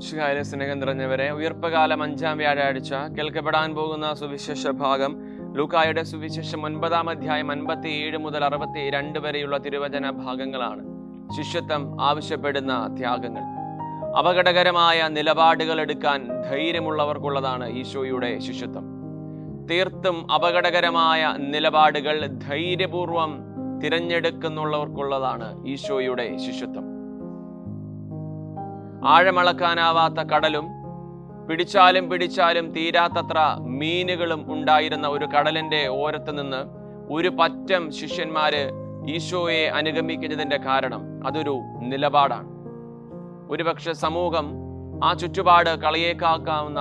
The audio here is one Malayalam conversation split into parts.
ശിഹായ സ്നേഹം നിറഞ്ഞവരെ ഉയർപ്പകാലം അഞ്ചാം വ്യാഴാഴ്ച കേൾക്കപ്പെടാൻ പോകുന്ന സുവിശേഷ ഭാഗം ലൂക്കായുടെ സുവിശേഷം ഒൻപതാം അധ്യായം അൻപത്തി ഏഴ് മുതൽ അറുപത്തി രണ്ട് വരെയുള്ള തിരുവചന ഭാഗങ്ങളാണ്. ശിഷ്യത്വം ആവശ്യപ്പെടുന്ന ത്യാഗങ്ങൾ. അപകടകരമായ നിലപാടുകൾ എടുക്കാൻ ധൈര്യമുള്ളവർക്കുള്ളതാണ് ഈശോയുടെ ശിഷ്യത്വം. തീർത്തും അപകടകരമായ നിലപാടുകൾ ധൈര്യപൂർവം തിരഞ്ഞെടുക്കുന്നുള്ളവർക്കുള്ളതാണ് ഈശോയുടെ ശിഷ്യത്വം. ആഴമളക്കാനാവാത്ത കടലും പിടിച്ചാലും പിടിച്ചാലും തീരാത്തത്ര മീനുകളും ഉണ്ടായിരുന്ന ഒരു കടലിന്റെ ഓരത്ത് നിന്ന് ഒരു പറ്റം ശിഷ്യന്മാര് ഈശോയെ അനുഗമിക്കുന്നതിന്റെ കാരണം അതൊരു നിലപാടാണ്. ഒരുപക്ഷെ സമൂഹം ആ ചുറ്റുപാട് കളിയേക്കാക്കാവുന്ന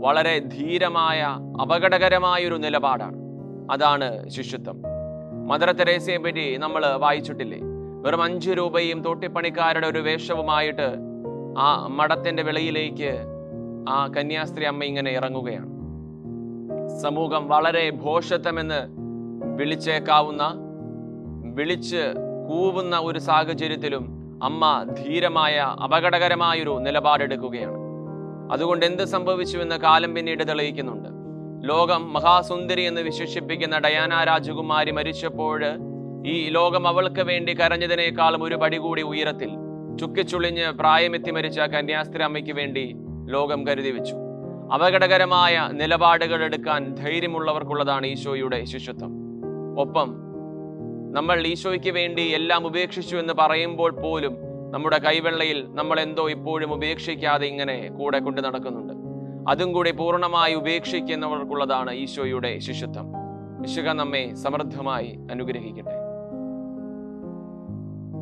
വളരെ ധീരമായ അപകടകരമായൊരു നിലപാടാണ്. അതാണ് ശിശുത്വം മദർ തെരേസയെ പറ്റി നമ്മൾ വായിച്ചിട്ടില്ലേ? വെറും അഞ്ചു രൂപയും തോട്ടിപ്പണിക്കാരുടെ ഒരു വേഷവുമായിട്ട് ആ മഠത്തിന്റെ വെളിയിലേക്ക് ആ കന്യാസ്ത്രീ അമ്മ ഇങ്ങനെ ഇറങ്ങുകയാണ്. സമൂഹം വളരെ ഭോഷത്വമെന്ന് വിളിച്ചേക്കാവുന്ന വിളിച്ച് കൂവുന്ന ഒരു സാഹചര്യത്തിലും അമ്മ ധീരമായ അപകടകരമായൊരു നിലപാടെടുക്കുകയാണ്. അതുകൊണ്ട് എന്ത് സംഭവിച്ചുവെന്ന് കാലം പിന്നീട് തെളിയിക്കുന്നുണ്ട്. ലോകം മഹാസുന്ദരി എന്ന് വിശേഷിപ്പിക്കുന്ന ഡയാന രാജകുമാരി മരിച്ചപ്പോൾ ഈ ലോകം അവൾക്ക് വേണ്ടി കരഞ്ഞതിനേക്കാളും ഒരു പടി കൂടി ഉയരത്തിൽ ചുക്കിച്ചുളിഞ്ഞ് പ്രായമെത്തി മരിച്ച കന്യാസ്ത്രീ അമ്മയ്ക്ക് വേണ്ടി ലോകം കരുതി വെച്ചു. അപകടകരമായ നിലപാടുകൾ എടുക്കാൻ ധൈര്യമുള്ളവർക്കുള്ളതാണ് ഈശോയുടെ ശിഷ്യത്വം. ഒപ്പം നമ്മൾ ഈശോയ്ക്ക് വേണ്ടി എല്ലാം ഉപേക്ഷിച്ചു എന്ന് പറയുമ്പോൾ പോലും നമ്മുടെ കൈവെള്ളയിൽ നമ്മൾ എന്തോ ഇപ്പോഴും ഉപേക്ഷിക്കാതെ ഇങ്ങനെ കൂടെ കൊണ്ട് നടക്കുന്നുണ്ട്. അതും കൂടി പൂർണമായി ഉപേക്ഷിക്കുന്നവർക്കുള്ളതാണ് ഈശോയുടെ ശിഷ്യത്വം. വിശുക നമ്മെ സമൃദ്ധമായി അനുഗ്രഹിക്കട്ടെ.